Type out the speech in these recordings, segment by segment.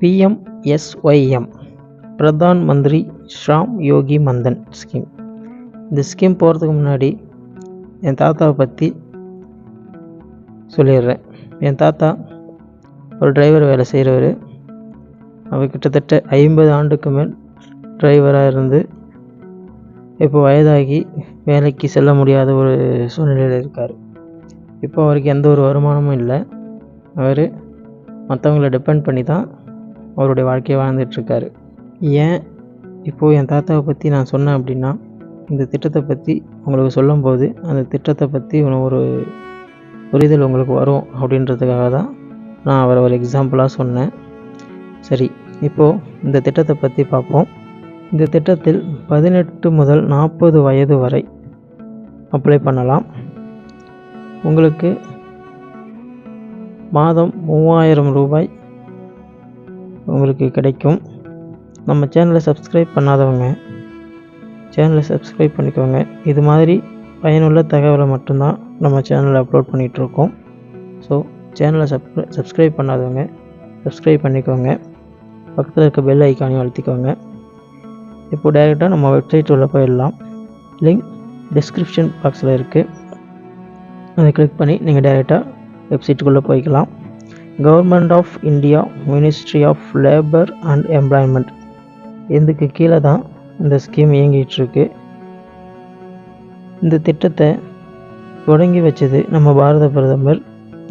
பிஎம்எஸ்ஒய்எம் பிரதான் மந்திரி ஷ்ராம் யோகி மந்தன் scheme இந்த scheme போகிறதுக்கு முன்னாடி என் தாத்தாவை பற்றி சொல்லிடுறேன். என் தாத்தா ஒரு டிரைவர் வேலை செய்கிறவர் அவர் கிட்டத்தட்ட ஐம்பது ஆண்டுக்கு மேல் டிரைவராக இருந்து இப்போ வயதாகி வேலைக்கு செல்ல முடியாத ஒரு சூழ்நிலையில் இருக்கார். இப்போ அவருக்கு எந்த ஒரு வருமானமும் இல்லை. அவர் மற்றவங்கள டிபெண்ட் பண்ணி தான் அவருடைய வாழ்க்கையை வாழ்ந்துட்டுருக்காரு. ஏன் இப்போது என் தாத்தாவை பற்றி நான் சொன்னேன் அப்படின்னா இந்த திட்டத்தை பற்றி உங்களுக்கு சொல்லும்போது அந்த திட்டத்தை பற்றி ஒரு புரிதல் உங்களுக்கு வரும் அப்படின்றதுக்காக தான் நான் அவரை ஒரு எக்ஸாம்பிளாக சொன்னேன். சரி இப்போது இந்த திட்டத்தை பற்றி பார்ப்போம். இந்த திட்டத்தில் பதினெட்டு முதல் நாற்பது வயது வரை அப்ளை பண்ணலாம். உங்களுக்கு மாதம் மூவாயிரம் ரூபாய் உங்களுக்கு கிடைக்கும். நம்ம சேனலை சப்ஸ்கிரைப் பண்ணாதவங்க சேனலை சப்ஸ்கிரைப் பண்ணிக்கோங்க. இது மாதிரி பயனுள்ள தகவலை மட்டும்தான் நம்ம சேனலில் அப்லோட் பண்ணிகிட்ருக்கோம். ஸோ சேனலை சப்ஸ்கிரை சப்ஸ்கிரைப் பண்ணாதவங்க சப்ஸ்கிரைப் பண்ணிக்கோங்க. பக்கத்தில் இருக்க பெல் ஐக்கானையும் அழுத்திக்கோங்க. இப்போ டைரெக்டாக நம்ம வெப்சைட் உள்ள போயிடலாம். லிங்க் டிஸ்கிரிப்ஷன் பாக்ஸில் இருக்குது அதை கிளிக் பண்ணி நீங்கள் டைரெக்டாக வெப்சைட்டுக்குள்ளே போய்க்கலாம். Government of India ministry of labour and employment இதுக்கு கீழே தான் இந்த ஸ்கீம் இயங்கிகிட்ருக்கு இந்த திட்டத்தை தொடங்கி வச்சது நம்ம பாரத பிரதமர்.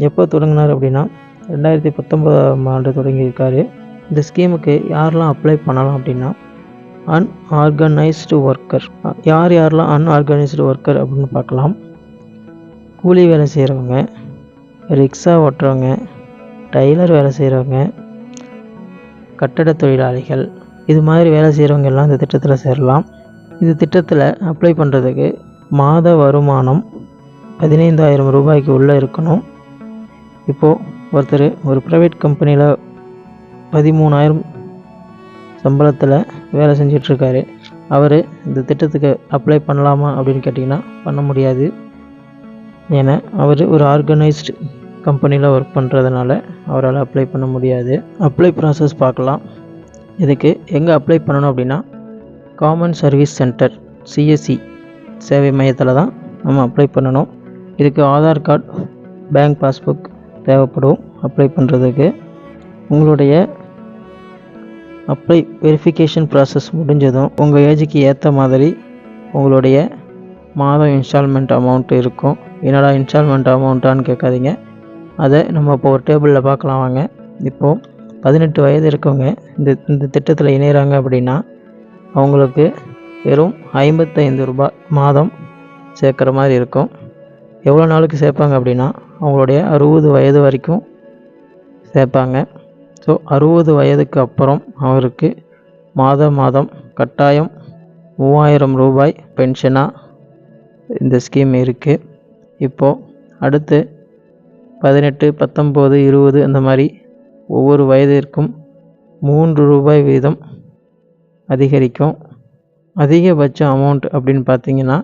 எப்போ தொடங்கினார் அப்படின்னா ரெண்டாயிரத்தி பத்தொம்போதாம் ஆண்டு தொடங்கியிருக்காரு. இந்த ஸ்கீமுக்கு யாரெல்லாம் அப்ளை பண்ணலாம் அப்படின்னா அன்ஆர்கனைஸ்டு ஒர்க்கர் யார் யாரெல்லாம் அன்ஆர்கனைஸ்டு ஒர்க்கர் அப்படின்னு பார்க்கலாம். கூலி வேலை செய்கிறவங்க ரிக்ஷா ஓட்டுறவங்க டைலர் வேலை செய்கிறவங்க கட்டட தொழிலாளிகள் இது மாதிரி வேலை செய்கிறவங்க எல்லாம் இந்த திட்டத்தில் சேரலாம். இந்த திட்டத்தில் அப்ளை பண்ணுறதுக்கு மாத வருமானம் பதினைந்தாயிரம் ரூபாய்க்கு உள்ளே இருக்கணும். இப்போது ஒருத்தர் ஒரு ப்ரைவேட் கம்பெனியில் பதிமூணாயிரம் சம்பளத்தில் வேலை செஞ்சிட்ருக்காரு. அவர் இந்த திட்டத்துக்கு அப்ளை பண்ணலாமா அப்படின்னு கேட்டிங்கன்னா பண்ண முடியாது. ஏன்னா அவர் ஒரு ஆர்கனைஸ்டு கம்பெனியில் ஒர்க் பண்ணுறதுனால அவரால் அப்ளை பண்ண முடியாது. அப்ளை ப்ராசஸ் பார்க்கலாம். இதுக்கு எங்கே அப்ளை பண்ணணும் அப்படின்னா காமன் சர்வீஸ் சென்டர் சிஎஸ்சி சேவை மையத்தில் தான் நம்ம அப்ளை பண்ணணும். இதுக்கு ஆதார் கார்டு பேங்க் பாஸ்புக் தேவைப்படும் அப்ளை பண்ணுறதுக்கு உங்களுடைய அப்ளை வெரிஃபிகேஷன் ப்ராசஸ் முடிஞ்சதும் உங்கள் ஏஜுக்கு ஏற்ற மாதிரி உங்களுடைய மாதம் இன்ஸ்டால்மெண்ட் அமௌண்ட் இருக்கும். என்னடா இன்ஸ்டால்மெண்ட் அமௌண்ட்டான்னு கேட்காதீங்க. அதை நம்ம இப்போ ஒரு டேபிளில் பார்க்கலாம் வாங்க. இப்போது பதினெட்டு வயது இருக்கவங்க இந்த இந்த திட்டத்தில் இணைகிறாங்க அப்படின்னா அவங்களுக்கு வெறும் ஐம்பத்தைந்து ரூபாய் மாதம் சேர்க்குற மாதிரி இருக்கும். எவ்வளோ நாளுக்கு சேர்ப்பாங்க அப்படின்னா அவங்களுடைய அறுபது வயது வரைக்கும் சேர்ப்பாங்க. ஸோ அறுபது வயதுக்கு அப்புறம் அவருக்கு மாதம் மாதம் கட்டாயம் மூவாயிரம் ரூபாய் பென்ஷனாக இந்த ஸ்கீம் இருக்குது. இப்போது அடுத்து பதினெட்டு பத்தொம்போது இருபது அந்த மாதிரி ஒவ்வொரு வயதிற்கும் மூன்று ரூபாய் வீதம் அதிகரிக்கும். அதிகபட்ச அமௌண்ட் அப்படின்னு பார்த்தீங்கன்னா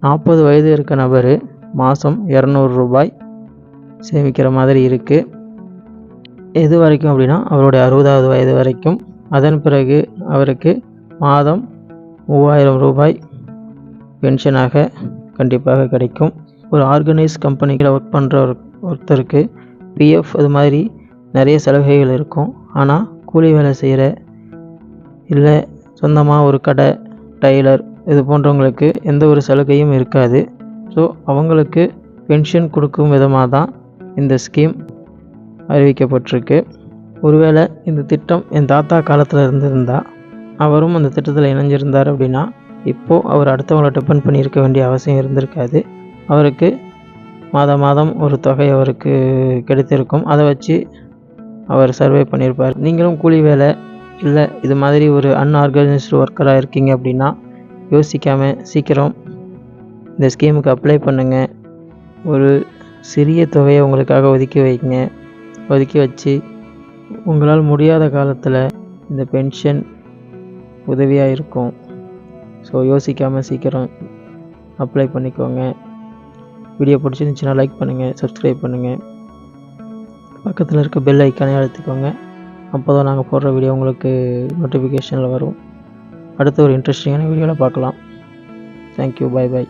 நாற்பது வயது இருக்க நபர் மாதம் இரநூறு ரூபாய் சேமிக்கிற மாதிரி இருக்குது எது வரைக்கும் அப்படின்னா அவருடைய அறுபதாவது வயது வரைக்கும். அதன் பிறகு அவருக்கு மாதம் மூவாயிரம் ரூபாய் பென்ஷனாக கண்டிப்பாக கிடைக்கும். ஒரு ஆர்கனைஸ் கம்பெனிகளை ஒர்க் பண்ணுற ஒருத்தருக்கு பிஎஃப் அது மாதிரி நிறைய சலுகைகள் இருக்கும். ஆனால் கூலி வேலை செய்கிற இல்லை சொந்தமாக ஒரு கடை டைலர் இது போன்றவங்களுக்கு எந்த ஒரு சலுகையும் இருக்காது. ஸோ அவங்களுக்கு பென்ஷன் கொடுக்கும் விதமாக தான் இந்த ஸ்கீம் அறிவிக்கப்பட்டிருக்கு. ஒருவேளை இந்த திட்டம் என் தாத்தா காலத்தில் இருந்திருந்தால் அவரும் அந்த திட்டத்தில் இணைஞ்சிருந்தார் அப்படின்னா இப்போது அவர் அடுத்தவங்களை டிபெண்ட் பண்ணியிருக்க வேண்டிய அவசியம் இருந்திருக்காது. அவருக்கு மாதம் மாதம் ஒரு தொகை அவருக்கு கிடைத்திருக்கும். அதை வச்சு அவர் சர்வே பண்ணியிருப்பார். நீங்களும் கூலி வேலை இல்லை இது மாதிரி ஒரு அன்ஆர்கனைஸ்டு ஒர்க்கராக இருக்கீங்க அப்படின்னா யோசிக்காமல் சீக்கிரம் இந்த ஸ்கீமுக்கு அப்ளை பண்ணுங்கள் ஒரு சிறிய தொகையை உங்களுக்காக ஒதுக்கி வைங்க. ஒதுக்கி வச்சு உங்களால் முடியாத காலத்தில் இந்த பென்ஷன் உதவியாக இருக்கும். ஸோ யோசிக்காமல் சீக்கிரம் அப்ளை பண்ணிக்கோங்க. வீடியோ பிடிச்சிருந்துச்சுன்னா லைக் பண்ணுங்கள் சப்ஸ்கிரைப் பண்ணுங்கள் பக்கத்தில் இருக்க பெல் ஐக்கானே அழுத்திக்கோங்க. அப்போ தான் நாங்கள் போடுற வீடியோ உங்களுக்கு நோட்டிஃபிகேஷனில் வரும். அடுத்து ஒரு இன்ட்ரெஸ்டிங்கான வீடியோவில் பார்க்கலாம். தேங்க்யூ பாய் பாய்